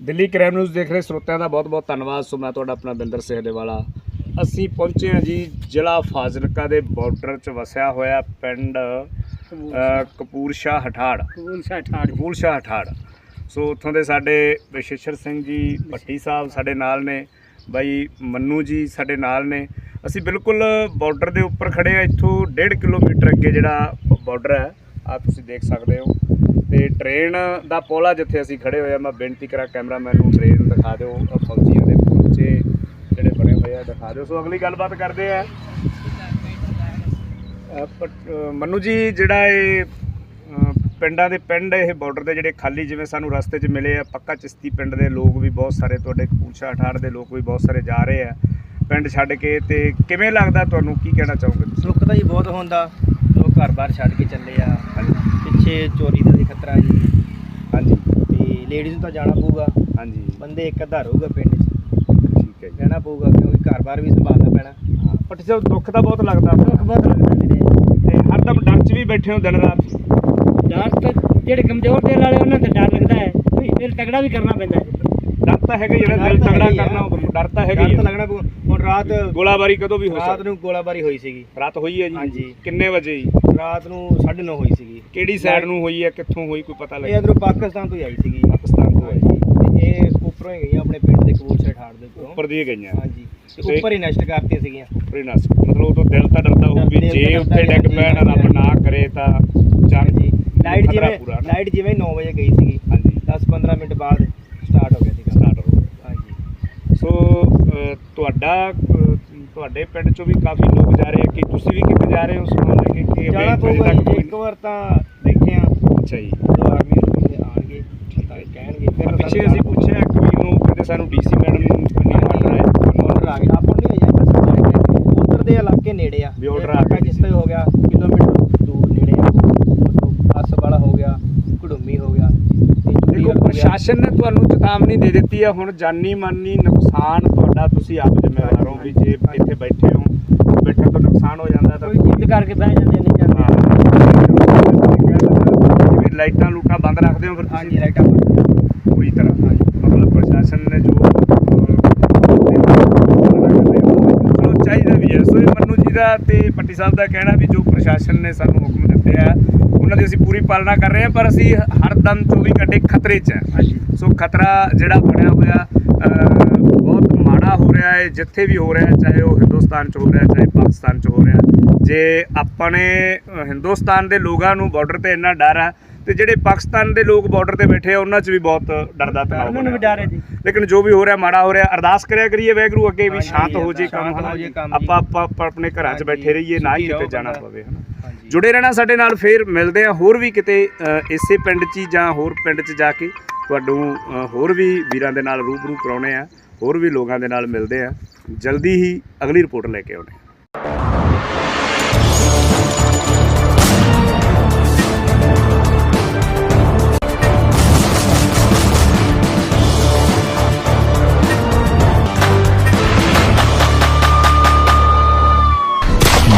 Delhi crime news ਦੇਖ ਰਹੇ ਸਰੋਤਿਆਂ ਦਾ ਬਹੁਤ-ਬਹੁਤ ਧੰਨਵਾਦ। ਸੋ ਮੈਂ ਤੁਹਾਡਾ ਆਪਣਾ ਬਿੰਦਰ ਸਹਿਦੇਵਾਲਾ ਅਸੀਂ ਪਹੁੰਚੇ ਹਾਂ ਜੀ ਜ਼ਿਲ੍ਹਾ ਫਾਜ਼ਿਲਕਾ ਦੇ ਬਾਰਡਰ 'ਚ ਵਸਿਆ ਹੋਇਆ ਪਿੰਡ ਅ, ਕਪੂਰ ਸ਼ਾਹ ਹਠਾੜ। ਕਬੂਲ ਸ਼ਾਹ ਠਾੜ ਕਪੂਰ ਸ਼ਾਹ ਹਠਾੜ। ਸੋ ਉੱਥੋਂ ਦੇ ਸਾਡੇ ਵਿਸ਼ੇਸ਼ਰ ਸਿੰਘ ਜੀ ਭੱਟੀ ਸਾਹਿਬ ਸਾਡੇ ਨਾਲ ਨੇ ਬਾਈ ਮੰਨੂ ਜੀ ਸਾਡੇ ਨਾਲ ਨੇ। ਅਸੀਂ ਬਿਲਕੁਲ ਬਾਰਡਰ ਦੇ ਉੱਪਰ ਖੜੇ ਆ ਇੱਥੋਂ 1.5 ਕਿਲੋਮੀਟਰ ਅੱਗੇ ਜਿਹੜਾ ਬਾਰਡਰ ਹੈ ਆ ਤੁਸੀਂ ਦੇਖ ਸਕਦੇ ਹੋ। ਤੇ ਟ੍ਰੇਨ ਦਾ ਪੋਲਾ ਜਿੱਥੇ ਅਸੀਂ ਖੜੇ ਹੋਏ ਆ ਮੈਂ ਬੇਨਤੀ ਕਰਾਂ ਕੈਮਰਾਮੈਨ ਨੂੰ ਟ੍ਰੇਨ ਦਿਖਾ ਦਿਓ ਆਹ ਫੌਜੀਆਂ ਦੇ ਪਹੁੰਚੇ ਜਿਹੜੇ ਬਣੇ ਹੋਏ ਆ ਦਿਖਾ ਦਿਓ। ਸੋ ਅਗਲੀ ਗੱਲਬਾਤ ਕਰਦੇ ਆ। ਅ, ਮੰਨੂ ਜੀ ਜਿਹੜਾ ਇਹ ਪਿੰਡਾਂ ਦੇ ਪਿੰਡ ਇਹ ਬਾਰਡਰ ਦੇ ਜਿਹੜੇ ਖਾਲੀ ਜਿਵੇਂ ਸਾਨੂੰ ਰਸਤੇ 'ਚ ਮਿਲੇ ਆ ਪੱਕਾ ਚਿਸ਼ਤੀ ਪਿੰਡ ਦੇ ਲੋਕ ਵੀ ਬਹੁਤ ਸਾਰੇ ਤੁਹਾਡੇ ਕਪੂਰਸ਼ਾ ਅਠਾਰ ਦੇ ਲੋਕ ਵੀ ਬਹੁਤ ਸਾਰੇ ਜਾ ਰਹੇ ਆ। ਪਿੰਡ ਛੱਡ ਕੇ ਤੇ ਕਿਵੇਂ ਲੱਗਦਾ ਤੁਹਾਨੂੰ? ਕੀ ਕਹਿਣਾ ਚਾਹੋਗੇ ਸੁੱਖ ਤਾਂ ਜੀ ਬਹੁਤ ਹੁੰਦਾ। ਘਰ-ਬਾਰ ਛੱਡ ਕੇ ਚੱਲੇ ਆ। ਪਿੱਛੇ ਚੋਰੀ ਦਾ ਵੀ ਖਤਰਾ ਜੀ। ਹਾਂਜੀ। ਤੇ ਲੇਡੀਜ਼ ਨੂੰ ਤਾਂ ਜਾਣਾ ਪਊਗਾ। ਹਾਂਜੀ। ਬੰਦੇ ਇੱਕ ਅੱਧਾ ਰਹੂਗਾ ਪਿੰਡ 'ਚ। ਠੀਕ ਹੈ ਜੀ। ਰਹਿਣਾ ਪਊਗਾ ਕਿਉਂਕਿ ਘਰ-ਬਾਰ ਵੀ ਸੰਭਾਲਣਾ ਪੈਣਾ। ਹਾਂ ਪੱਟੀ ਸਾਹਿਬ ਦੁੱਖ ਤਾਂ ਬਹੁਤ ਲੱਗਦਾ। ਦੁੱਖ ਬਹੁਤ ਲੱਗਦਾ ਵੀਰੇ। ਤੇ ਹਰਦਮ ਡਰ 'ਚ ਵੀ ਬੈਠੇ ਹੋ ਦਿਨ ਰਾਤ। ਡਰ ਤਾਂ ਜਿਹੜੇ ਕਮਜ਼ੋਰ ਦਿਲ ਵਾਲੇ ਉਹਨਾਂ ਤੇ ਡਰ ਲੱਗਦਾ ਹੈ। ਦਿਲ ਤਗੜਾ ਵੀ ਕਰਨਾ ਪੈਂਦਾ ਹੈ। ਡਰ ਤਾਂ ਹੈਗਾ ਹੀ, ਜਿਹੜਾ ਦਿਲ ਤਗੜਾ ਹੀ। ਕਰਨਾ ਉਹ ਡਰ ਤਾਂ ਹੈਗਾ ਡਰ ਹੀ ਤਾਂ ਆ। ਲੱਗਣਾ ਪਊ। ਹੁਣ ਰਾਤ ਗੋਲਾਬਾਰੀ ਕਦੋਂ ਵੀ ਹੋ ਰਾਤ ਸਕਦੀ? ਨੂੰ ਗੋਲਾਬਾਰੀ ਹੋਈ ਸੀਗੀ। ਰਾਤ ਹੋਈ ਹੈ ਜੀ? ਹਾਂਜੀ। ਕਿੰਨੇ ਵਜੇ ਜੀ? ਰਾਤ ਨੂੰ 9:30 ਹੋਈ ਸੀਗੀ। ਕਿਹੜੀ ਸਾਈਡ ਨੂੰ ਹੋਈ ਹੈ? ਕਿੱਥੋਂ ਹੋਈ? ਕੋਈ ਪਤਾ ਇਹ ਲੱਗਿਆ ਪਾਕਿਸਤਾਨ ਤੋਂ ਹੀ ਆਈ ਸੀਗੀ। ਪਾਕਿਸਤਾਨ ਤੋਂ ਆਈ। ਤੇ ਇਹ ਉੱਪਰੋਂ ਹੀ ਗਈਆਂ ਆਪਣੇ ਪਿੰਡ ਦੇ ਕਬੂਲ ਠਾੜ ਦੇ ਉੱਪਰੋਂ। ਉੱਪਰ ਦੀ ਗਈਆਂ। ਹਾਂਜੀ। ਤੇ ਤੇ- ਉੱਪਰ ਹੀ ਨਸ਼ਟ ਕਰਤੀਆਂ ਸੀਗੀਆਂ। ਉੱਪਰ ਹੀ ਨਸ ਮਤਲਬ ਉਹ ਤੋਂ ਦਿਲ ਤਾਂ ਡਰਦਾ ਹੋਊ ਵੀ ਦਿਲ ਤਾਂ ਜੇ ਡਰਦਾ ਉੱਤੇ ਹੀ ਡਿੱਗ ਪੈਣ ਰੱਬ ਨਾ ਕਰੇ ਤਾਂ ਜੰਗ ਜੀ ਲਾਈਟ ਖਤਰਾ ਜਿਵੇਂ ਪੂਰਾ ਨਾ। ਲਾਈਟ ਜਿਵੇਂ 9 ਵਜੇ ਗਈ ਸੀਗੀ। ਹਾਂਜੀ। 10-15 ਮਿੰਟ ਬਾਅਦ ਸਟਾਰਟ ਹੋ ਗਿਆ ਸੀਗਾ ਸਟਾਰਟ ਹੋ ਗਿਆ। ਹਾਂਜੀ ਸੋ ਤੁਹਾਡਾ ਤੁਹਾਡੇ ਪਿੰਡ ਚੋਂ ਵੀ ਕਾਫੀ ਲੋਕ ਜਾ ਰਹੇ ਆ। ਕਿ ਤੁਸੀਂ ਵੀ ਕਿਤੇ ਜਾ ਰਹੇ ਹੋ? ਸੁਣਨ ਲੱਗੇ ਕਿ ਅਜੇ ਜਾਣਾ ਪਊਗਾ ਇੱਕ ਵਾਰ ਤਾਂ ਦੇਖਦੇ ਆ। ਅੱਛਾ ਜੀ। ਆਰਮੀ ਰੁਕੀ ਆਣਗੇ ਤਾਂ ਕਹਿਣਗੇ। ਫਿਰ ਪਿੱਛੇ ਅਸੀਂ ਪੁੱਛਿਆ ਇੱਕ ਵੀਰ ਨੂੰ ਕਹਿੰਦੇ ਸਾਨੂੰ ਡੀਸੀ ਮੈਡਮ ਨੂੰ ਨਹੀਂ ਆਰਡਰ ਹੈ ਆਰਡਰ ਆ ਗਿਆ ਆਪਾਂ ਨੂੰ ਨਹੀਂ ਆਇਆ ਉਧਰ ਦੇ ਇਲਾਕੇ ਨੇੜੇ ਆ। ਵੀ order ਇਹ ਆ ਗਿਆ ਜਿਸ ਤੇ ਹੋ ਗਿਆ ਕਿਲੋਮੀਟਰ ਦੂਰ ਨੇੜੇ ਆ ਉਤੋਂ ਬੱਸ ਵਾਲਾ ਹੋ ਗਿਆ ਘੜੂਮੀ ਹੋ ਗਿਆ ਤੇ ਚੂੜੀਗੜ੍ਹ ਦੇਖੋ ਹੋ ਗਿਆ। ਪ੍ਰਸ਼ਾਸਨ ਨੇ ਤੁਹਾਨੂੰ ਚੇਤਾਵਨੀ ਦੇ ਦਿੱਤੀ ਹੈ ਹੁਣ ਜਾਨੀ ਮਾਨੀ ਨੁਕਸਾਨ ਤੁਹਾਡਾ ਤੁਸੀਂ ਆਪ ਜ਼ਿੰਮੇਵਾਰ ਹੋ ਵੀ ਜੇ ਇੱਥੇ ਬੈਠੇ ਹੋ ਬੈਠੇ ਤੋਂ ਨੁਕਸਾਨ ਹੋ ਜਾਂਦਾ ਤਾਂ ਕੋਈ ਜਿੱਦ ਕਰਕੇ ਬਹਿ ਜਾਂਦੇ ਨਹੀਂ ਜਾਂਦੇ। ਜਿਵੇਂ ਲਾਈਟਾਂ ਲੂਟਾਂ ਬੰਦ ਰੱਖਦੇ ਹੋ ਫਿਰ ਹਾਂਜੀ ਤੁਸੀਂ ਰਾਈਟਾ ਪੂਰੀ ਤਰ੍ਹਾਂ ਮਤਲਬ ਪ੍ਰਸ਼ਾਸਨ ਨੇ ਜੋ ਚਾਹੀਦਾ ਵੀ ਹੈ। ਸੋ ਇਹ ਮੰਨੂ ਜੀ ਦਾ ਤੇ ਪੱਟੀ ਸਾਹਿਬ ਦਾ ਕਹਿਣਾ ਵੀ ਜੋ ਪ੍ਰਸ਼ਾਸਨ ਨੇ ਸਾਨੂੰ ਹੁਕਮ ਦਿੱਤੇ ਆ ਉਹਨਾਂ ਦੀ ਅਸੀਂ ਪੂਰੀ ਪਾਲਣਾ ਕਰ ਰਹੇ ਹਾਂ ਪਰ ਅਸੀਂ ਹਰ ਦਮ 24 ਘੰਟੇ ਖਤਰੇ 'ਚ ਹੈ ਸੋ ਖਤਰਾ ਜਿਹੜਾ ਬਣਿਆ ਹੋਇਆ ਬਹੁਤ ਮਾੜਾ ਹੋ ਰਿਹਾ ਹੈ ਜਿੱਥੇ ਵੀ ਹੋ ਰਿਹਾ ਹੈ ਚਾਹੇ ਉਹ ਹਿੰਦੁਸਤਾਨ 'ਚ ਹੋ ਰਿਹਾ ਚਾਹੇ ਪਾਕਿਸਤਾਨ 'ਚ ਹੋ ਰਿਹਾ। ਜੇ ਆਪਣੇ ਹਿੰਦੁਸਤਾਨ ਦੇ ਲੋਕਾਂ ਨੂੰ ਬਾਰਡਰ ਤੇ ਇੰਨਾ ਡਰ ਹੈ ਤੇ ਜਿਹੜੇ ਪਾਕਿਸਤਾਨ ਦੇ ਲੋਕ ਬਾਰਡਰ ਤੇ ਬੈਠੇ ਆ ਉਹਨਾਂ 'ਚ ਵੀ ਬਹੁਤ ਡਰ ਦਾ ਤਣਾਅ ਉਹਨਾਂ ਨੂੰ ਵੀ ਬਣਿਆ ਡਰ ਹੈ ਜੀ ਲੇਕਿਨ ਜੋ ਵੀ ਹੋ ਰਿਹਾ ਮਾੜਾ ਹੋ ਰਿਹਾ ਅਰਦਾਸ ਕਰਿਆ ਕਰੀਏ ਵੈਗਰੂ ਅੱਗੇ ਵੀ ਸ਼ਾਂਤ ਹੋ ਜੇ ਕੰਮ ਹੋ ਹਨਾ ਜੇ ਕੰਮ ਜੀ। ਆਪਾਂ ਆਪਾਂ ਆਪਾਂ ਆਪਣੇ ਘਰਾਂ 'ਚ ਬੈਠੇ ਰਹੀਏ ਨਾ ਹੀ ਕਿਤੇ ਰਹੋ ਜਾਣਾ। ਪਵੇ ਹਨਾ ਜੁੜੇ ਰਹਿਣਾ ਸਾਡੇ ਨਾਲ, ਫੇਰ ਮਿਲਦੇ ਆ ਹੋਰ ਵੀ ਕਿਤੇ ਇਸੇ ਪਿੰਡ 'ਚ ਹੀ ਜਾਂ ਹੋਰ ਪਿੰਡ 'ਚ ਜਾ ਕੇ। ਤੁਹਾਨੂੰ ਹੋਰ ਵੀ ਵੀਰਾਂ ਦੇ ਨਾਲ ਰੂਬਰੂ ਕਰਾਉਣੇ ਆ, ਹੋਰ ਵੀ ਲੋਕਾਂ ਦੇ ਨਾਲ ਮਿਲਦੇ ਆ। ਜਲਦੀ ਹੀ ਅਗਲੀ ਰਿਪੋਰਟ ਲੈ ਕੇ ਆਉਣੇ